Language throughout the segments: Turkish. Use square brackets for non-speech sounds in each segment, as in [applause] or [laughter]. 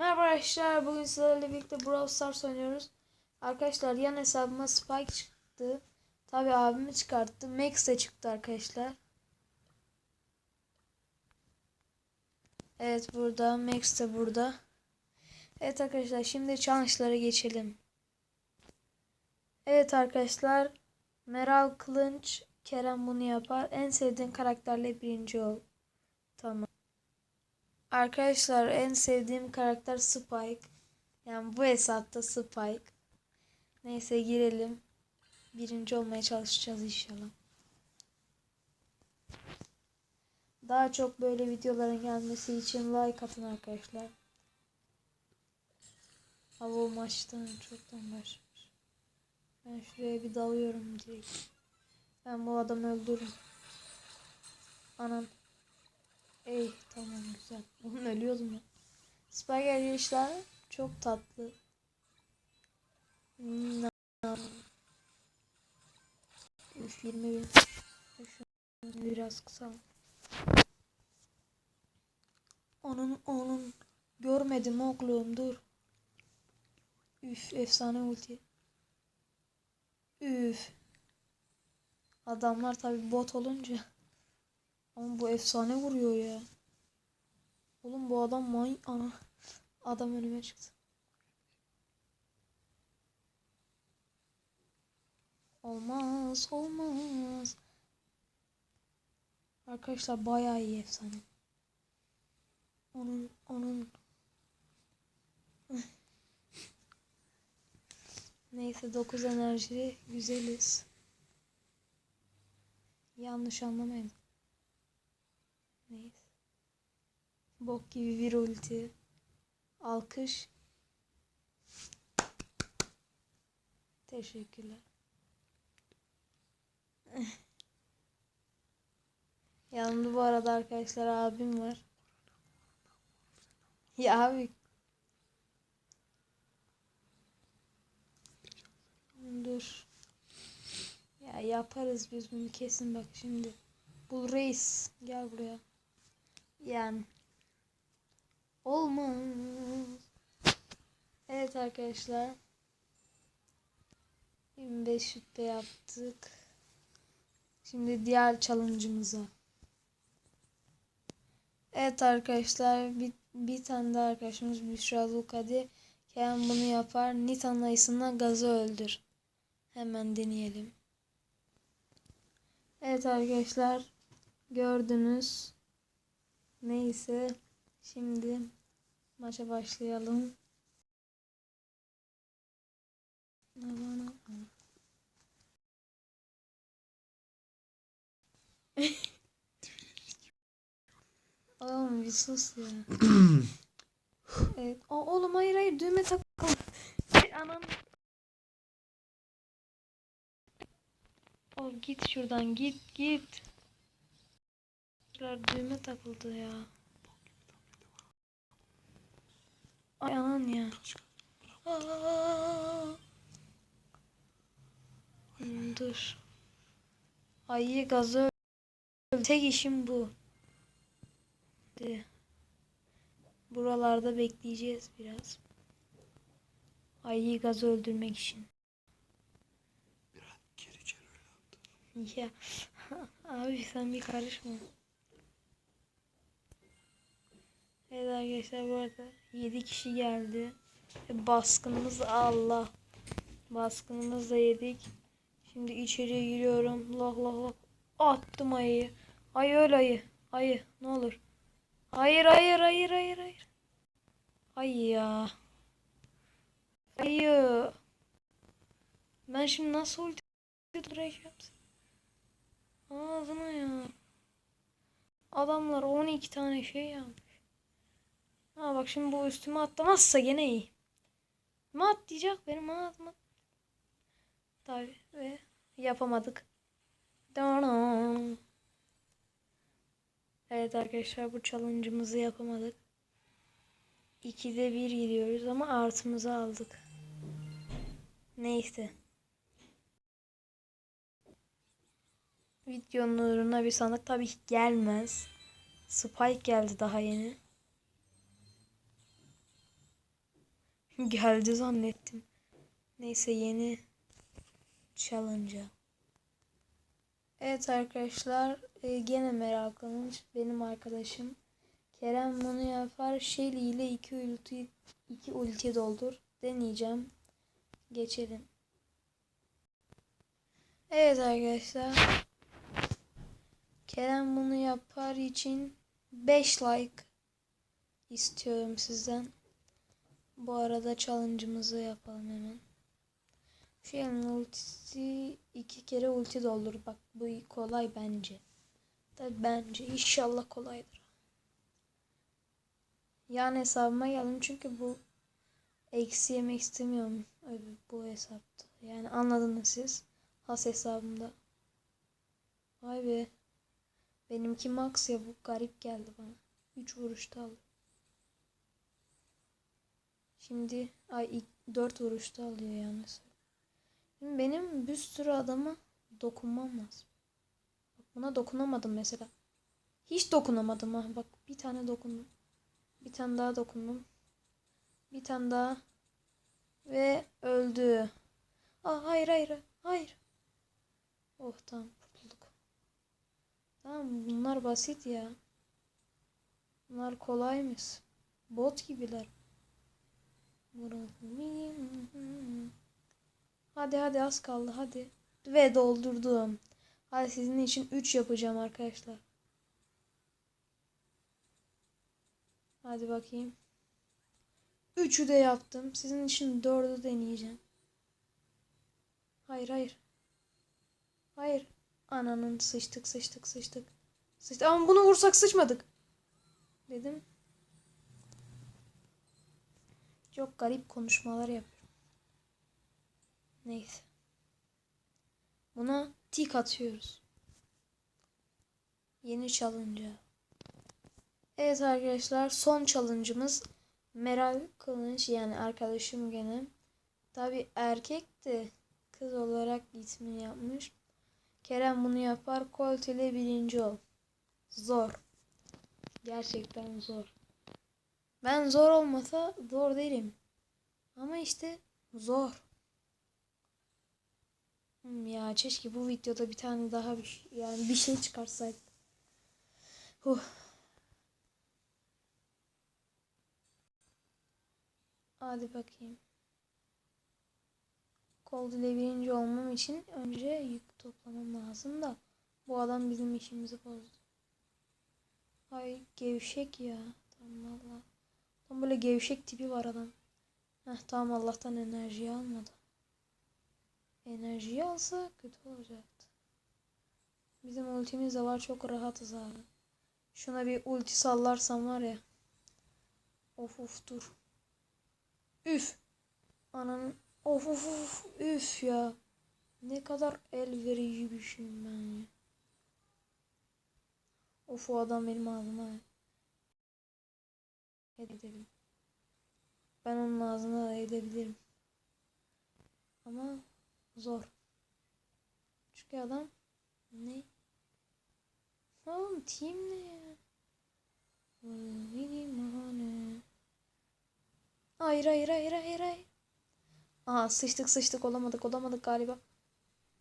Merhaba arkadaşlar. Bugün sizlerle birlikte Brawl Stars oynuyoruz. Arkadaşlar yan hesabıma Spike çıktı. Tabi abimi çıkarttı. Max de çıktı arkadaşlar. Evet burada. Max de burada. Evet arkadaşlar şimdi challenge'lara geçelim. Evet arkadaşlar. Meral Kılınç Kerem bunu yapar. En sevdiğin karakterle birinci ol. Arkadaşlar en sevdiğim karakter Spike. Yani bu hesapta Spike. Neyse girelim. Birinci olmaya çalışacağız inşallah. Daha çok böyle videoların gelmesi için like atın arkadaşlar. Hava maçtan çoktan başlamış. Ben şuraya bir dalıyorum direkt. Ben bu adamı öldürürüm. Anam. Ey tamam güzel. Oğlum ölüyordum ya. Spike arkadaşlar çok tatlı. Hmm, Üf 20 bin. Biraz kısa. Onun onun görmedim oğlum dur. Üf efsane ulti. Üf. Adamlar tabi bot olunca. Ama bu efsane vuruyor ya. Oğlum bu adam may ana. Adam önüme çıktı. Olmaz, olmaz. Arkadaşlar bayağı iyi efsane. Onun onun [laughs] Neyse 9 enerjili güzeliz. Yanlış anlamayın. Neyse. Bok gibi bir ulti. Alkış. Teşekkürler. [laughs] Yanımda bu arada arkadaşlar abim var. Ya abi. Dur. Ya yaparız biz bunu kesin bak şimdi. Bul reis. Gel buraya. Yani. Olmaz. Evet arkadaşlar. 25 şüphe yaptık. Şimdi diğer challenge'ımıza. Evet arkadaşlar bir, bir tane daha arkadaşımız Büşra Zulkadi. Kerem bunu yapar. Nitan ayısına gazı öldür. Hemen deneyelim. Evet arkadaşlar gördünüz. Neyse şimdi maça başlayalım. [laughs] Oğlum bir sus ya. [clears throat] evet. O, oğlum hayır hayır düğme takıldı. Anan. O git şuradan git git. Düğme takıldı ya. Ay anan ya. Hmm, dur. Ayı gazı Tek işim bu. De. Buralarda bekleyeceğiz biraz. Ayıyı gazı öldürmek için. Geri içeri öyle attı. Ya [laughs] abi sen bir karışma. Evet arkadaşlar bu arada 7 kişi geldi. E, Baskınımız Allah. Baskınımız da yedik. Şimdi içeriye giriyorum. Lah lah lah. Attım ayıyı. Ayı öl ayı. Ayı ne olur. Hayır hayır hayır hayır hayır. Ayı ya. Ayı. Ben şimdi nasıl ulti duracağım? Ağzına ya. Adamlar 12 tane şey yapmış. Ha bak şimdi bu üstüme atlamazsa gene iyi. Mi atlayacak benim ağzıma? Tabi ve yapamadık. Evet arkadaşlar bu challenge'ımızı yapamadık. 2'de 1 gidiyoruz ama artımızı aldık. Neyse. Videonun uğruna bir sandık tabii ki gelmez. Spike geldi daha yeni. Geldi zannettim. Neyse yeni challenge'a. Evet arkadaşlar e, gene meraklanmış benim arkadaşım. Kerem bunu yapar. Shelly ile iki ulti, iki ulti doldur. Deneyeceğim. Geçelim. Evet arkadaşlar. Kerem bunu yapar için 5 like istiyorum sizden. Bu arada challenge'ımızı yapalım hemen. Şeyin ultisi iki kere ulti doldur. Bak bu kolay bence. Tabi bence inşallah kolaydır. Yan hesabıma geldim çünkü bu eksi yemek istemiyorum bu hesapta. Yani anladınız siz. Has hesabımda. Vay be. Benimki max ya bu garip geldi bana. 3 vuruşta aldı. Şimdi ay 4 vuruşta alıyor yalnız. Şimdi benim bir sürü adama dokunmam lazım. Bak buna dokunamadım mesela. Hiç dokunamadım ha. Bak bir tane dokundum. Bir tane daha dokundum. Bir tane daha. Ve öldü. Aa, hayır hayır hayır. Oh tamam kurtulduk. Tamam bunlar basit ya. Bunlar kolaymış. Bot gibiler. Hadi hadi az kaldı hadi. Ve doldurdum. Hadi sizin için 3 yapacağım arkadaşlar. Hadi bakayım. 3'ü de yaptım. Sizin için 4'ü deneyeceğim. Hayır hayır. Hayır. Ananın sıçtık sıçtık sıçtık. Sıçtık. Ama bunu vursak sıçmadık. Dedim. Çok garip konuşmalar yapıyorum. Neyse. Buna tik atıyoruz. Yeni challenge'a. Evet arkadaşlar son challenge'ımız Meral Kılınç yani arkadaşım gene. Tabi erkek de kız olarak ismini yapmış. Kerem bunu yapar. Colt ile birinci ol. Zor. Gerçekten zor. Ben zor olmasa zor değilim. Ama işte zor. Hmm, ya keşke bu videoda bir tane daha bir şey, yani bir şey çıkarsaydık. Huh. Hadi bakayım. Cold ile birinci olmam için önce yük toplamam lazım da bu adam bizim işimizi bozdu. Ay gevşek ya. Tamam Tam böyle gevşek tipi var adam. Heh tamam Allah'tan enerjiyi almadı. Enerjiyi alsa kötü olacaktı. Bizim ultimiz de var çok rahatız abi. Şuna bir ulti sallarsam var ya. Of of dur. Üf. Ananın of of of üf ya. Ne kadar el verici bir şeyim ben ya. Of o adam benim ağzıma edebilirim. Ben onun ağzına edebilirim. Ama zor. Çünkü adam ne? Oğlum team ne ya? Hayır hayır hayır hayır hayır. Aha sıçtık sıçtık olamadık olamadık galiba.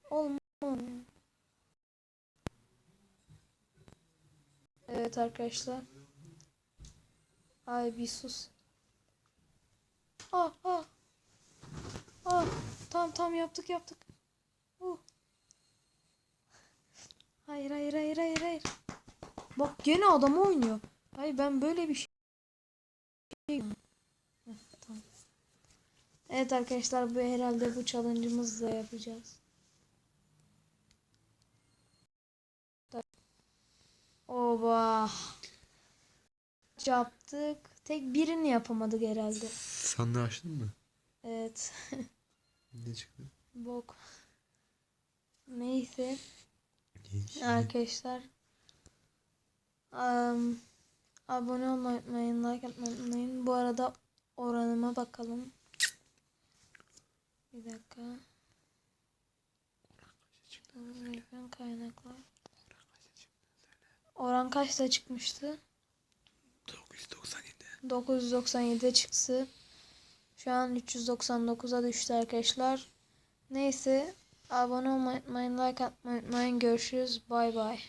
Olmadı. Evet arkadaşlar. Ay bir sus. Ah ah. Ah tam tam yaptık yaptık. Uh. Hayır hayır hayır hayır hayır. Bak gene adamı oynuyor. Hayır ben böyle bir şey. Heh. Evet arkadaşlar bu herhalde bu challenge'ımızı da yapacağız. Oba. Yaptık. Tek birini yapamadık herhalde. Sandığı açtın mı? Evet. [laughs] Ne çıktı? Bok. Neyse. Hiç. Arkadaşlar. am, abone olmayı unutmayın. Like atmayı unutmayın. Bu arada oranıma bakalım. Bir dakika. Ekran kaynaklar. Oran kaçta çıkmıştı? 997. 997'de çıktı. Şu an 399'a düştü arkadaşlar. Neyse abone olmayı like atmayı unutmayın. Görüşürüz. Bay bay.